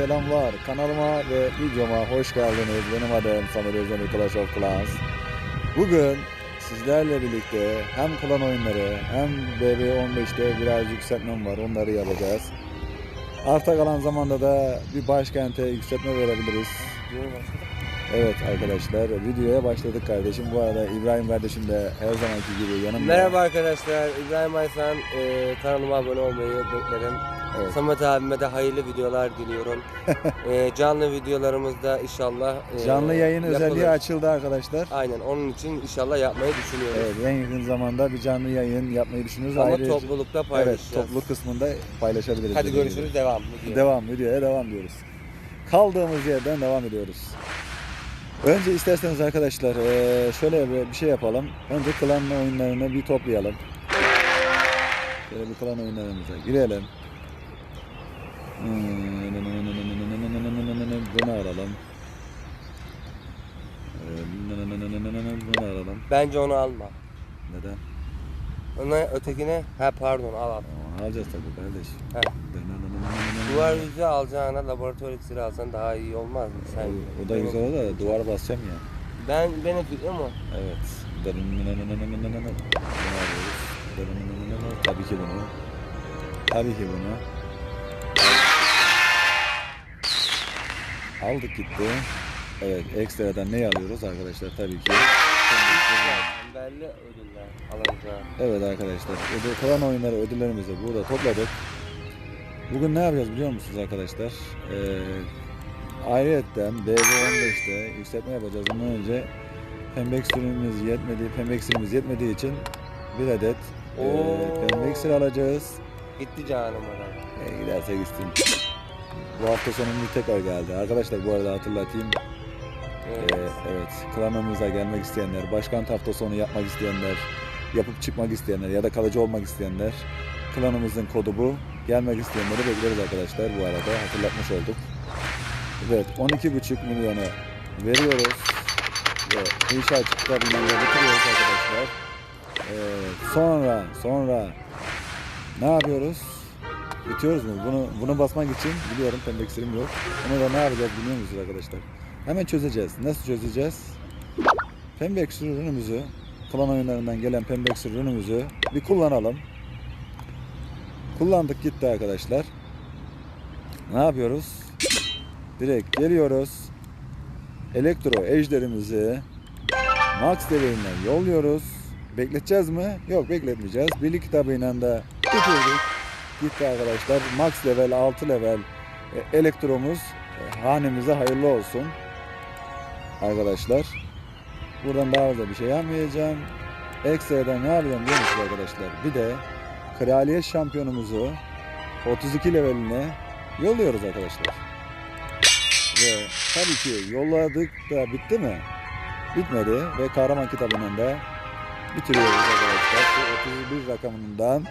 selamlar. Kanalıma ve videoma hoş geldiniz. Benim adım Samet Özdemir Clash of. Bugün sizlerle birlikte hem klan oyunları hem BB15'te biraz yükseltmem var. Onları yapacağız. Arta kalan zamanda da bir başkente yükseltme verebiliriz. Evet arkadaşlar videoya başladık kardeşim. Bu arada İbrahim kardeşim de her zamanki gibi yanımda. Merhaba arkadaşlar, İbrahim Aysan. Ee, kanalıma abone olmayı beklerim. Evet. Samet abime de hayırlı videolar diliyorum. Ee, canlı videolarımızda inşallah e, Canlı yayın yapılır. özelliği açıldı arkadaşlar. Aynen, onun için inşallah yapmayı düşünüyoruz. Evet, en yakın zamanda bir canlı yayın yapmayı düşünüyoruz. Ama Ayrıca- toplulukta Evet, paylaşacağız. topluluk kısmında paylaşabiliriz. Hadi dediğim görüşürüz, gibi. devam. Video. Devam, videoya devam diyoruz. Kaldığımız yerden devam ediyoruz. Önce isterseniz arkadaşlar eee, şöyle bir bir şey yapalım. Önce klan oyunlarını bir toplayalım. Şöyle bir klan oyunlarımıza girelim. Bunu alalım. Bunu alalım. Bence onu alma. Neden? Ona ötekine, ha pardon al al. Alacağız tabii kardeş. Duvar yüzü alacağına laboratuvar iksiri alsan daha iyi olmaz mı? Sen, O da güzel olur da duvar basacağım ya. Ben, benim fikrim o. Evet. Tabii ki bunu. Tabii ki bunu. Aldık gitti. Evet ekstradan ne alıyoruz arkadaşlar tabii ki. Belli ödüller alacağı. Evet arkadaşlar ödül kalan oyunları ödüllerimizi burada topladık. Bugün ne yapacağız biliyor musunuz arkadaşlar? Ee, ayrıyetten BB15'te yükseltme yapacağız. Bundan önce pembe iksirimiz yetmedi, pembe iksirimiz yetmediği için bir adet e, Oo. pembe iksir alacağız. Gitti canım ona. E, giderse gitsin. Bu hafta sonunda tekrar geldi. Arkadaşlar bu arada hatırlatayım. Evet. Ee, evet, klanımıza gelmek isteyenler, başkent hafta sonu yapmak isteyenler, yapıp çıkmak isteyenler ya da kalıcı olmak isteyenler, klanımızın kodu bu. Gelmek isteyenleri bekleriz arkadaşlar bu arada hatırlatmış olduk. Evet, 12,5 milyonu veriyoruz ve inşaat çıktılarından bitiriyoruz arkadaşlar. Evet, sonra, sonra ne yapıyoruz? Bitiyoruz mu? Bunu bunu basmak için biliyorum pembe iksirim yok. Onu da ne yapacağız biliyor musunuz arkadaşlar? Hemen çözeceğiz. Nasıl çözeceğiz? Pembe iksir ürünümüzü, klan oyunlarından gelen pembe iksir ürünümüzü bir kullanalım. Kullandık gitti arkadaşlar. Ne yapıyoruz? Direkt geliyoruz. Elektro ejderimizi Max devrinden yolluyoruz. Bekleteceğiz mi? Yok bekletmeyeceğiz. Birlik kitabıyla da bitirdik. Gitti arkadaşlar. Max level 6 level e, elektromuz e, hanemize hayırlı olsun. Arkadaşlar. Buradan daha fazla bir şey yapmayacağım. Ekstradan ne yapacağım musunuz arkadaşlar? Bir de kraliyet şampiyonumuzu 32 leveline yolluyoruz arkadaşlar. Ve tabii ki yolladık da bitti mi? Bitmedi ve kahraman kitabından da bitiriyoruz arkadaşlar. Şu 31 rakamından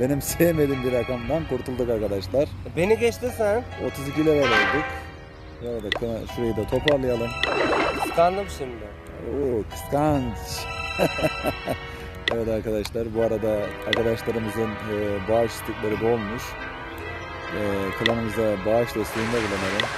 benim sevmediğim bir rakamdan kurtulduk arkadaşlar. Beni geçti sen. 32 level olduk. Ya da şurayı da toparlayalım. Kıskandım şimdi. Oo kıskanç. evet arkadaşlar bu arada arkadaşlarımızın e, bağış istekleri dolmuş. E, klanımıza bağış desteğinde bulunalım.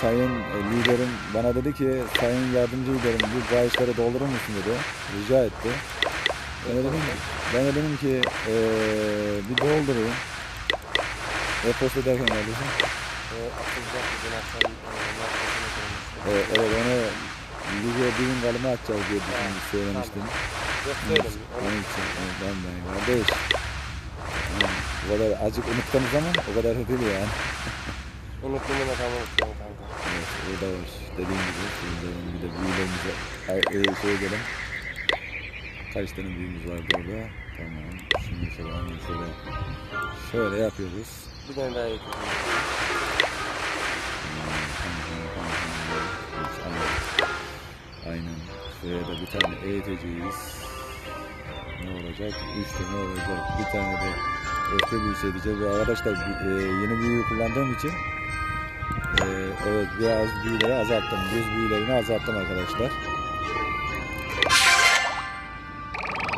Sayın e, liderim bana dedi ki sayın yardımcı liderim bu bağışları doldurur musun dedi. Rica etti. Ben de dedim, ben de dedim ki e, bir doldurayım. E-posta derken kardeşim. E, koymuştum. Evet, onu lige bir gün kalımı atacağız diye düşündüm, söylemiştim. Söyledim. Onun için evet, ben ben kardeş. Yani, o kadar acık unutkanız ama o kadar da değil yani. Unuttum bunu tamam unuttum kanka. Evet, o da var. Dediğim gibi şimdi bir de büyülerimize e, şey edelim. Kaç tane büyümüz var burada? Tamam. Şimdi şöyle hemen şöyle şöyle yapıyoruz. Bir tane daha getirdim. Aynen. Şuraya da bir tane eğiteceğiz. Ne olacak? Üç tane olacak. Bir tane de öfke büyüsü edeceğiz. Arkadaşlar e, yeni büyüyü kullandığım için e, evet biraz büyüleri azalttım. Buz büyülerini azalttım arkadaşlar.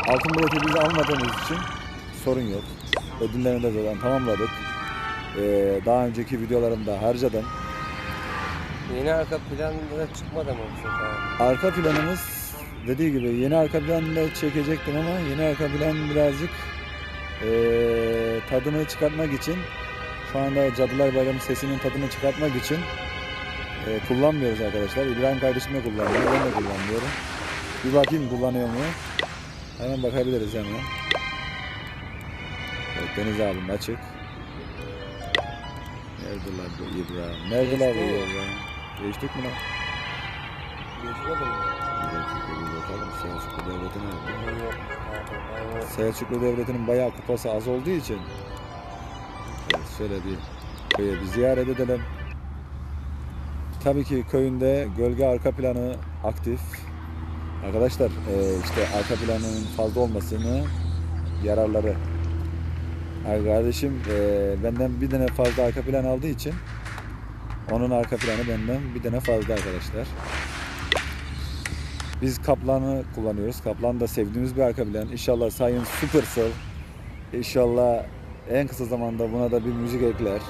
Altın bileti biz almadığımız için sorun yok. Ödüllerini de zaten tamamladık. Ee, daha önceki videolarımda harcadım. Yeni arka planda çıkmadı mı bu sefer? Arka planımız dediği gibi yeni arka planla çekecektim ama yeni arka plan birazcık eee, tadını çıkartmak için şu anda Cadılar Bayramı sesinin tadını çıkartmak için eee, kullanmıyoruz arkadaşlar. İbrahim kardeşim de kullanmıyor, ben de kullanmıyorum. Bir bakayım kullanıyor mu? Hemen bakabiliriz hemen. Evet, Deniz abim açık. Neredeler bu İbrahim? Neredeler bu. İbrahim? Geçtik mi lan? Geçmedi mi? Bir dakika bir bakalım Selçuklu Devleti nerede? Devleti'nin bayağı kupası az olduğu için şöyle bir köye bir ziyaret edelim. Tabii ki köyünde gölge arka planı aktif. Arkadaşlar e, işte arka planının fazla olmasını yararları. Kardeşim e, benden bir tane fazla arka plan aldığı için onun arka planı benden bir tane fazla arkadaşlar. Biz Kaplan'ı kullanıyoruz. Kaplan da sevdiğimiz bir arka plan. İnşallah Sayın Supercell İnşallah en kısa zamanda buna da bir müzik ekler.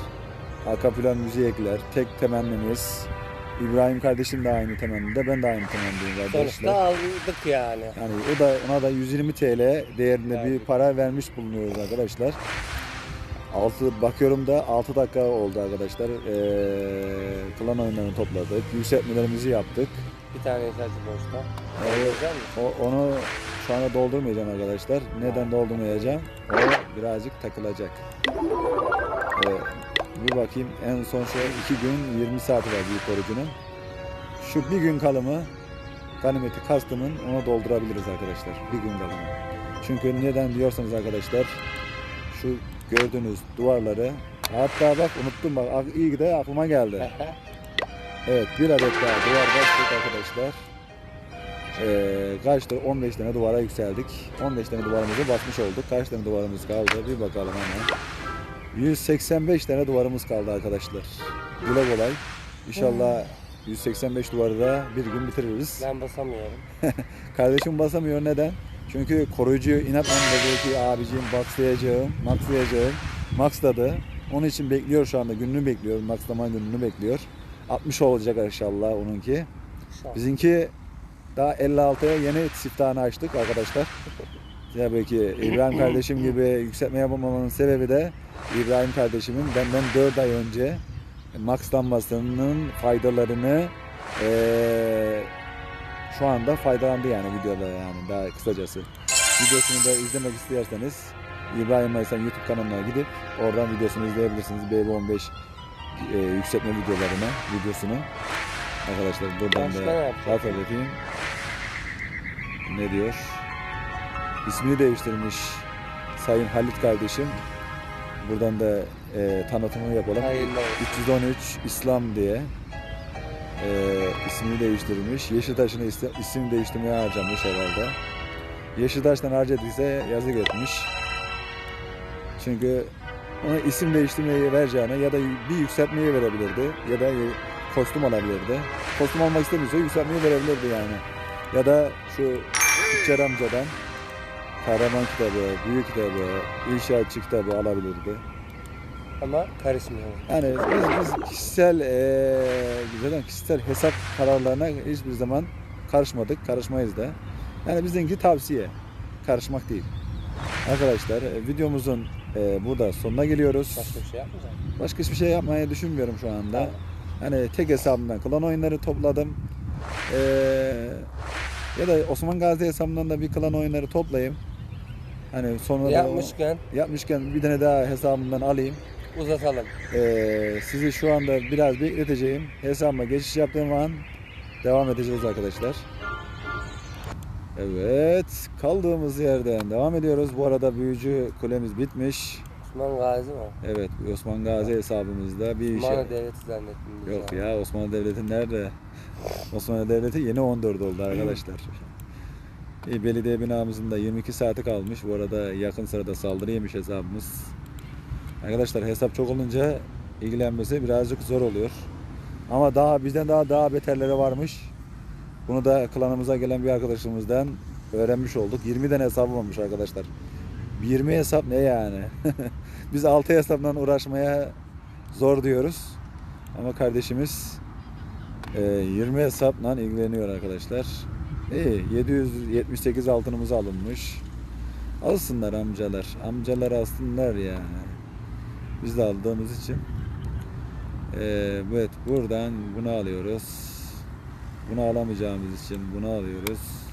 Arka plan müziği ekler. Tek temennimiz İbrahim kardeşim de aynı temennide. Ben de aynı temennideyim Sonuçta kardeşler. aldık yani. Yani o da ona da 120 TL değerinde bir para vermiş bulunuyoruz arkadaşlar. 6 bakıyorum da 6 dakika oldu arkadaşlar. Ee, klan oyunlarını topladık. Yükseltmelerimizi yaptık. Bir tane sadece boşta. Mi? O, onu şu anda doldurmayacağım arkadaşlar. Neden doldurmayacağım? O birazcık takılacak. Evet. Bir bakayım en son şu iki gün 20 saati var büyük orucunun. Şu bir gün kalımı ganimeti kastımın onu doldurabiliriz arkadaşlar. Bir gün kalımı. Çünkü neden diyorsanız arkadaşlar şu gördüğünüz duvarları hatta bak unuttum bak ak- iyi de aklıma geldi. Evet bir adet daha duvar bastık arkadaşlar. Ee, kaçtı? 15 tane duvara yükseldik. 15 tane duvarımızı basmış olduk. Kaç tane duvarımız kaldı? Bir bakalım hemen. 185 tane duvarımız kaldı arkadaşlar. Güle kolay. İnşallah 185 duvarı da bir gün bitiririz. Ben basamıyorum. Kardeşim basamıyor neden? Çünkü koruyucu inatla dedi ki abicim maxlayacağım, maxlayacağım. Maxladı. Onun için bekliyor şu anda. Gününü bekliyor. Maxlama gününü bekliyor. 60 olacak inşallah onunki. İnşallah. Bizimki daha 56'ya yeni siftahını açtık arkadaşlar. Ya belki İbrahim kardeşim gibi yükseltme yapamamamın sebebi de İbrahim kardeşimin benden 4 ay önce maxlanmasının faydalarını eee, şu anda faydalandı yani videoda yani daha kısacası. Videosunu da izlemek isterseniz İbrahim Maysan YouTube kanalına gidip oradan videosunu izleyebilirsiniz. BB15 eee, yükseltme videolarına videosunu. Arkadaşlar buradan Başka da edeyim. Ne diyor? İsmini değiştirmiş Sayın Halit kardeşim. Buradan da e, tanıtımını yapalım. Hayırlı olsun. 313 İslam diye e, ismini değiştirmiş. Yeşiltaş'ın is- isim değiştirmeye harcamış herhalde. Yeşiltaş'tan harcadıysa yazık etmiş. Çünkü ona isim değiştirmeyi vereceğine ya da bir yükseltmeyi verebilirdi ya da kostüm alabilirdi. Kostüm almak istemiyorsa yükseltmeyi verebilirdi yani. Ya da şu Tüccar amcadan kahraman kitabı, büyük kitabı, inşaatçı kitabı alabilirdi. Ama karışmıyorum. Yani biz, biz kişisel zaten kişisel hesap kararlarına hiçbir zaman karışmadık, karışmayız da. Yani bizimki tavsiye, karışmak değil. Arkadaşlar e, videomuzun e, burada sonuna geliyoruz. Başka bir şey yapmayacağım. Başka hiçbir şey yapmaya düşünmüyorum şu anda. Tamam. Hani tek hesabımdan klan oyunları topladım. Ee, ya da Osman Gazi hesabımdan da bir klan oyunları toplayayım. Hani sonra da Yapmışken yapmışken bir tane daha hesabımdan alayım. uzatalım. Ee, sizi şu anda biraz bekleteceğim. Hesabıma geçiş yaptığım an devam edeceğiz arkadaşlar. Evet, kaldığımız yerden devam ediyoruz. Bu arada büyücü kulemiz bitmiş. Osman Gazi mi? Evet, Osman Gazi hesabımızda bir işe... Osmanlı Devleti zannettim. Yok ya. ya Osmanlı Devleti nerede? Osmanlı Devleti yeni 14 oldu arkadaşlar. İyi, belediye binamızın da 22 saati kalmış. Bu arada yakın sırada saldırı yemiş hesabımız. Arkadaşlar hesap çok olunca ilgilenmesi birazcık zor oluyor. Ama daha bizden daha daha beterleri varmış. Bunu da klanımıza gelen bir arkadaşımızdan öğrenmiş olduk. 20 tane hesabı varmış arkadaşlar. 20 hesap ne yani? Biz 6 hesapla uğraşmaya zor diyoruz. Ama kardeşimiz e, 20 hesapla ilgileniyor arkadaşlar. İyi 778 altınımız alınmış. Alsınlar amcalar. Amcalar alsınlar yani. Biz de aldığımız için. E, evet buradan bunu alıyoruz. Bunu alamayacağımız için bunu alıyoruz.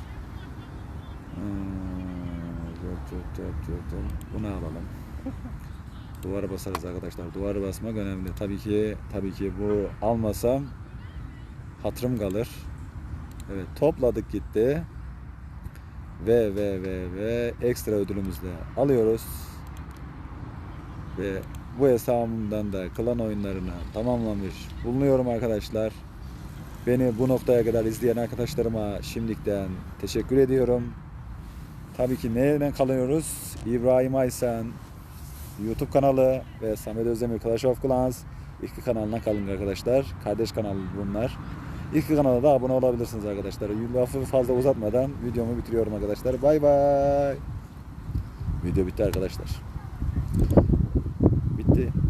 Bunu alalım. Duvara basarız arkadaşlar. Duvara basmak önemli. Tabii ki tabii ki bu almasam hatırım kalır. Evet topladık gitti. Ve ve ve ve ekstra ödülümüzü de alıyoruz. Ve bu hesabımdan da klan oyunlarını tamamlamış bulunuyorum arkadaşlar. Beni bu noktaya kadar izleyen arkadaşlarıma şimdiden teşekkür ediyorum. Tabii ki neyle kalıyoruz? İbrahim Aysen YouTube kanalı ve Samet Özdemir Clash of Clans iki kanalına kalın arkadaşlar. Kardeş kanalı bunlar. İlk kanala da abone olabilirsiniz arkadaşlar. Lafı fazla uzatmadan videomu bitiriyorum arkadaşlar. Bay bay. Video bitti arkadaşlar. Bitti.